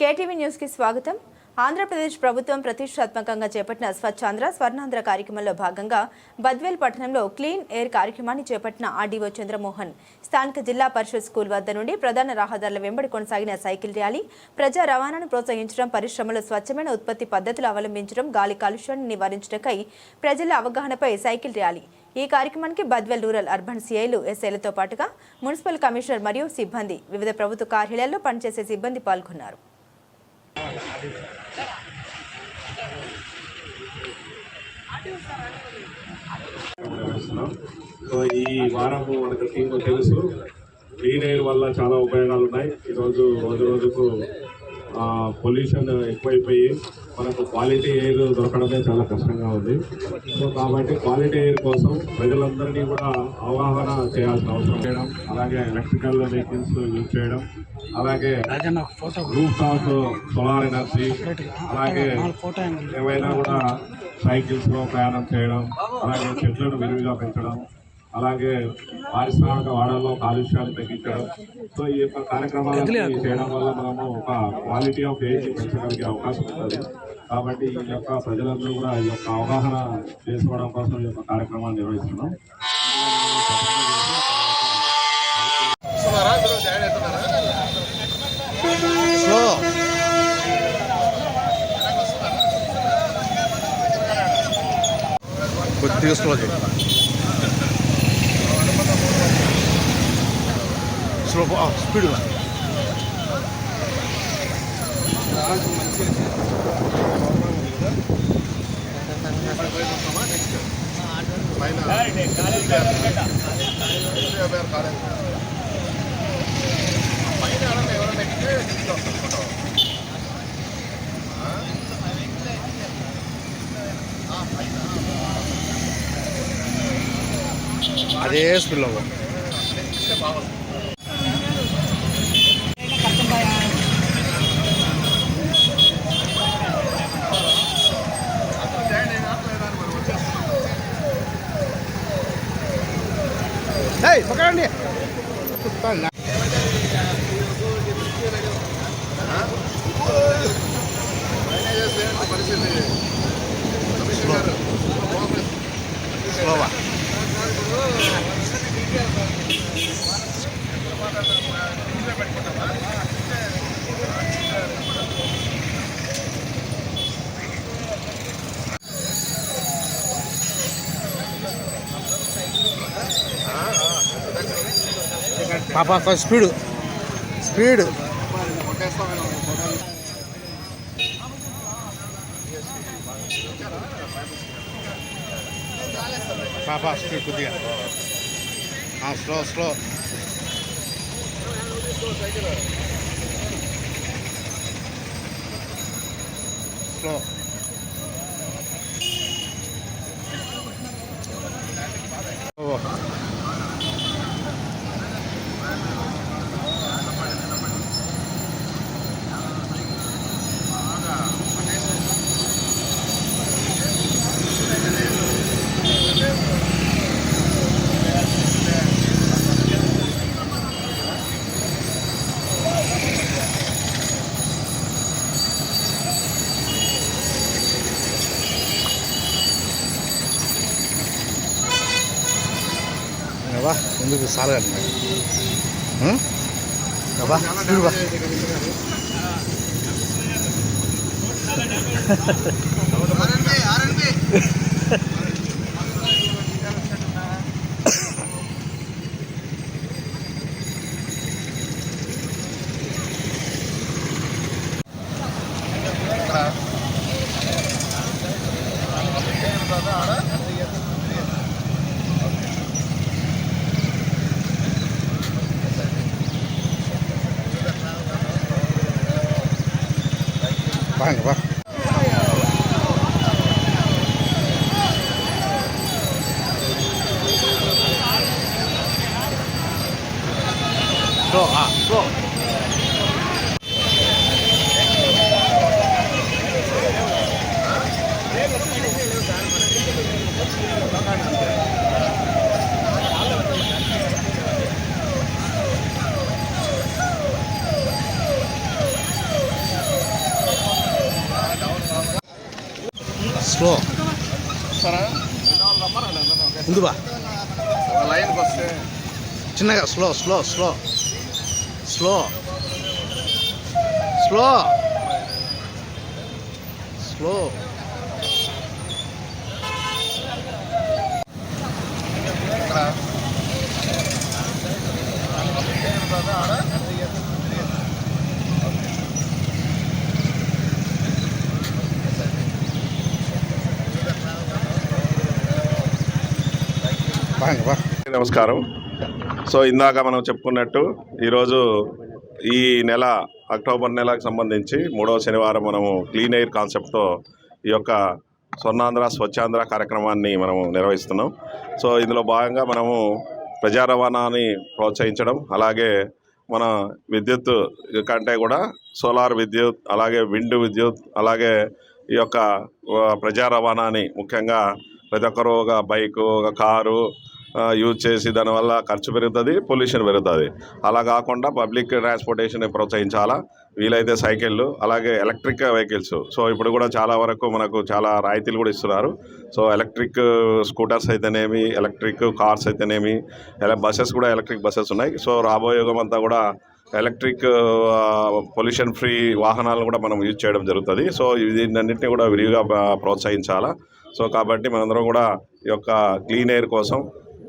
KTV న్యూస్కి స్వాగతం. ఆంధ్రప్రదేశ్ ప్రభుత్వం ప్రతిష్టాత్మకంగా చేపట్టిన స్వచ్ఛాంధ్ర స్వర్ణాంధ్ర కార్యక్రమంలో భాగంగా బద్వేల్ పట్టణంలో క్లీన్ ఎయిర్ కార్యక్రమాన్ని చేపట్టిన ఆర్డీఓ చంద్రమోహన్. స్థానిక జిల్లా పరిషత్ స్కూల్ వద్ద నుండి ప్రధాన రహదారుల వెంబడి కొనసాగిన సైకిల్ ర్యాలీ ప్రజా రవాణాను ప్రోత్సహించడం పరిశ్రమలో స్వచ్ఛమైన ఉత్పత్తి పద్ధతులు అవలంబించడం గాలి కాలుష్యాన్ని నివారించడంపై ప్రజల అవగాహనపై సైకిల్ ర్యాలీ. ఈ కార్యక్రమానికి బద్వేల్ రూరల్ అర్బన్ సిఐలు ఎస్ఐలతో పాటుగా మున్సిపల్ కమిషనర్ మరియు సిబ్బంది వివిధ ప్రభుత్వ కార్యాలయాల్లో పనిచేసే సిబ్బంది పాల్గొన్నారు. ఈ వారం మనకు టీంకు తెలుసు. క్లీన్ ఎయిర్ వల్ల చాలా ఉపయోగాలు ఉన్నాయి ఈరోజు రోజు రోజుకు పొల్యూషన్ ఎక్కువైపోయి మనకు క్వాలిటీ ఎయిర్ దొరకడమే చాలా కష్టంగా ఉంది. సో కాబట్టి క్వాలిటీ ఎయిర్ కోసం ప్రజలందరినీ కూడా అవగాహన చేయాల్సిన అవసరం. చేయడం అలాగే ఎలక్ట్రికల్ వెహికల్స్ యూజ్ చేయడం అలాగే రూఫ్ టాప్ సోలార్ ఎనర్జీ అలాగే ఏవైనా కూడా సైకిల్స్లో ప్రయాణం చేయడం అలాగే చెట్లను విరివిగా పెంచడం అలాగే పారిశ్రామిక వాడల్లో కాలుష్యాన్ని తగ్గించడం. సో ఈ యొక్క కార్యక్రమాలను చేయడం వల్ల మనము ఒక క్వాలిటీ ఆఫ్ ఎయిర్ పెంచగలిగే అవకాశం ఉంటుంది. కాబట్టి ఈ యొక్క ప్రజలందరూ కూడా ఈ యొక్క అవగాహన చేసుకోవడం కోసం ఈ యొక్క కార్యక్రమాన్ని నిర్వహిస్తున్నాం స్లో కొద్దిగా స్లో చేయి స్లో స్పీడ్ అదే స్పీడ్లో పో. ఏయ్, పక్కనండి. స్లోవా. పాప స్పీడు. స్పీడు. పాప స్పీడ్ కొద్దిగా స్లో స్లో స్లో ఓ ఎందుకు సాలగాలి వా స్పీడ్ వా வாங்க வா సో ముందు వస్తే చిన్నగా slow slow slow. Slow. Slow. Slow. నమస్కారం. సో ఇందాక మనం చెప్పుకున్నట్టు ఈరోజు ఈ నెల అక్టోబర్ నెలకు సంబంధించి మూడవ శనివారం మనము క్లీన్ ఎయిర్ కాన్సెప్ట్తో ఈ యొక్క స్వర్ణాంధ్ర స్వచ్ఛాంధ్ర కార్యక్రమాన్ని మనము నిర్వహిస్తున్నాం. సో ఇందులో భాగంగా మనము ప్రజా రవాణాని ప్రోత్సహించడం అలాగే మన విద్యుత్ కంటే కూడా సోలార్ విద్యుత్ అలాగే విండ్ విద్యుత్ అలాగే ఈ యొక్క ప్రజా రవాణాని ముఖ్యంగా ప్రతి ఒక్కరు ఒక బైకు ఒక కారు యూజ్ చేసి దానివల్ల ఖర్చు పెరుగుతుంది పొల్యూషన్ పెరుగుతుంది. అలా కాకుండా పబ్లిక్ ట్రాన్స్పోర్టేషన్ ప్రోత్సహించాలా వీలైతే సైకిళ్ళు అలాగే ఎలక్ట్రిక్ వెహికల్స్ సో ఇప్పుడు కూడా చాలా వరకు మనకు చాలా రాయితీలు కూడా ఇస్తున్నారు. సో ఎలక్ట్రిక్ స్కూటర్స్ అయితేనేమి ఎలక్ట్రిక్ కార్స్ అయితేనేమి ఇలా బస్సెస్ కూడా ఎలక్ట్రిక్ బస్సెస్ ఉన్నాయి. సో రాబోయే యుగం అంతా కూడా ఎలక్ట్రిక్ పొల్యూషన్ ఫ్రీ వాహనాలను కూడా మనం యూజ్ చేయడం జరుగుతుంది. సో దీన్నింటినీ కూడా విరివిగా ప్రోత్సహించాలా. సో కాబట్టి మనందరం కూడా ఈ యొక్క క్లీన్ ఎయిర్ కోసం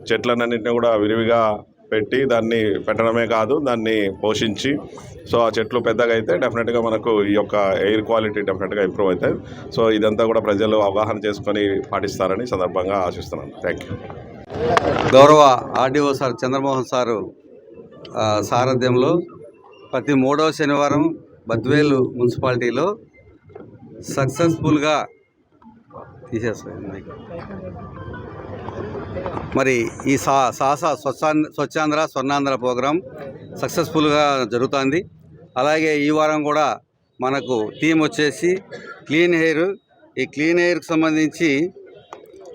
చెట్లన్నింటినీ కూడా విరివిగా పెట్టి దాన్ని పెట్టడమే కాదు దాన్ని పోషించి సో ఆ చెట్లు పెద్దగా అయితే డెఫినెట్గా మనకు ఈ యొక్క ఎయిర్ క్వాలిటీ డెఫినెట్గా ఇంప్రూవ్ అవుతుంది సో ఇదంతా కూడా ప్రజలు అవగాహన చేసుకొని పాటిస్తారని సందర్భంగా ఆశిస్తున్నాను. థ్యాంక్ యూ గౌరవ ఆర్డీఓ సార్ చంద్రమోహన్ సారు సారథ్యంలో ప్రతి మూడవ శనివారం బద్వేలు మున్సిపాలిటీలో సక్సెస్ఫుల్గా తీసేస్తాయి మరి ఈ సా సాస స్వచ్ఛాంధ్ర స్వచ్ఛాంధ్ర స్వర్ణాంధ్ర ప్రోగ్రాం సక్సెస్ఫుల్గా జరుగుతుంది. అలాగే ఈ వారం కూడా మనకు థీమ్ వచ్చేసి క్లీన్ ఎయిర్ ఈ క్లీన్ ఎయిర్కి సంబంధించి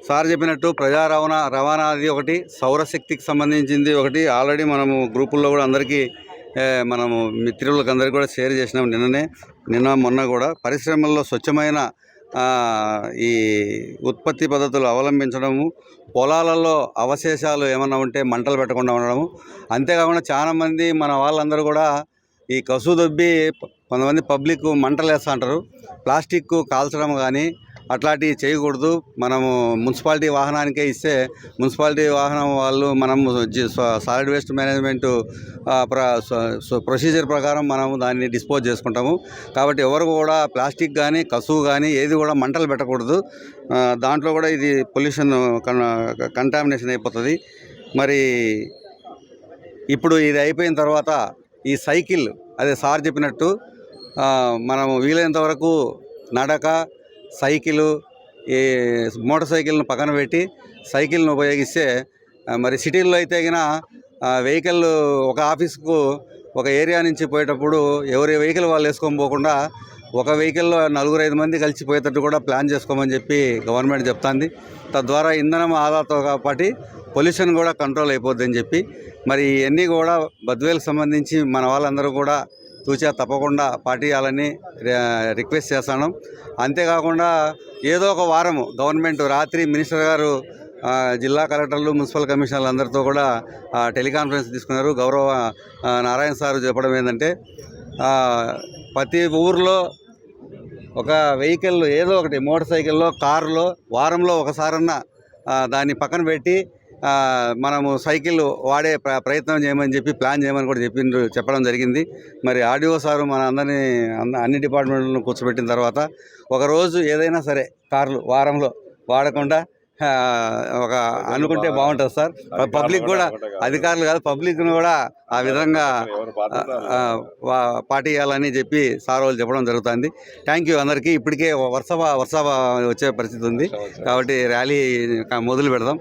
సార్ చెప్పినట్టు ప్రజా రవాణా రవాణాది ఒకటి సౌరశక్తికి సంబంధించింది ఒకటి. ఆల్రెడీ మనము గ్రూపుల్లో కూడా అందరికీ మనము మిత్రులకు అందరికీ కూడా షేర్ చేసినాం నిన్ననే. నిన్న మొన్న కూడా పరిశ్రమల్లో స్వచ్ఛమైన ఈ ఉత్పత్తి పద్ధతులు అవలంబించడము పొలాలలో అవశేషాలు ఏమన్నా ఉంటే మంటలు పెట్టకుండా ఉండడము. అంతేకాకుండా చాలామంది మన వాళ్ళందరూ కూడా ఈ కసు దొబ్బి కొంతమంది పబ్లిక్ మంటలు వేస్తూ అంటారు. ప్లాస్టిక్ కాల్చడం కానీ అట్లాంటివి చేయకూడదు. మనము మున్సిపాలిటీ వాహనానికే ఇస్తే మున్సిపాలిటీ వాహనం వాళ్ళు మనము సాలిడ్ వేస్ట్ మేనేజ్మెంట్ ప్ర ప్రొసీజర్ ప్రకారం మనము దాన్ని డిస్పోజ్ చేసుకుంటాము. కాబట్టి ఎవరు కూడా ప్లాస్టిక్ కానీ కసువు కానీ ఏది కూడా మంటలు పెట్టకూడదు. దాంట్లో కూడా ఇది పొల్యూషన్ కంటామినేషన్ అయిపోతుంది. మరి ఇప్పుడు ఇది అయిపోయిన తర్వాత ఈ సైకిల్ అదే సార్ చెప్పినట్టు మనము వీలైనంత వరకు నడక సైకిలు ఈ మోటార్ సైకిల్ను పక్కన పెట్టి సైకిల్ను ఉపయోగిస్తే మరి సిటీల్లో అయితే గిన వెహికల్ ఒక ఆఫీస్కు ఒక ఏరియా నుంచి పోయేటప్పుడు ఎవరి వెహికల్ వాళ్ళు వేసుకొని పోకుండా ఒక వెహికల్లో నలుగురు ఐదు మంది కలిసి పోయేటట్టు కూడా ప్లాన్ చేసుకోమని చెప్పి గవర్నమెంట్ చెప్తాంది. తద్వారా ఇంధనం ఆదాతో పాటు పొల్యూషన్ కూడా కంట్రోల్ అయిపోద్దని చెప్పి మరి ఇవన్నీ కూడా బద్వేలకు సంబంధించి మన వాళ్ళందరూ కూడా తూచా తప్పకుండా పాటియాలని రిక్వెస్ట్ చేస్తాను. అంతేకాకుండా ఏదో ఒక వారము గవర్నమెంట్ రాత్రి మినిస్టర్ గారు జిల్లా కలెక్టర్లు మున్సిపల్ కమిషనర్లు అందరితో కూడా టెలికాన్ఫరెన్స్ తీసుకున్నారు. గౌరవ నారాయణ సార్ చెప్పడం ఏంటంటే ప్రతి ఊర్లో ఒక వెహికల్ ఏదో ఒకటి మోటార్ సైకిల్లో కారులో వారంలో ఒకసారన్నా దాన్ని పక్కన పెట్టి మనము సైకిల్ వాడే ప్ర- ప్రయత్నం చేయమని చెప్పి ప్లాన్ చేయమని కూడా చెప్పిండ్రు చెప్పడం జరిగింది. మరి ఆర్డీఓ సారు మన అందరినీ అన్న- అన్ని డిపార్ట్మెంట్లను కూర్చోబెట్టిన తర్వాత ఒకరోజు ఏదైనా సరే కార్లు వారంలో వాడకుండా ఒక అనుకుంటే బాగుంటుంది సార్. పబ్లిక్ కూడా అధికారులు కాదు పబ్లిక్ను కూడా ఆ విధంగా పాటియాలని చెప్పి సార్ వాళ్ళు చెప్పడం జరుగుతుంది. థ్యాంక్ యూ అందరికీ. ఇప్పటికే వర్ష వర్ష వచ్చే పరిస్థితి ఉంది. కాబట్టి ర్యాలీ మొదలు పెడదాం.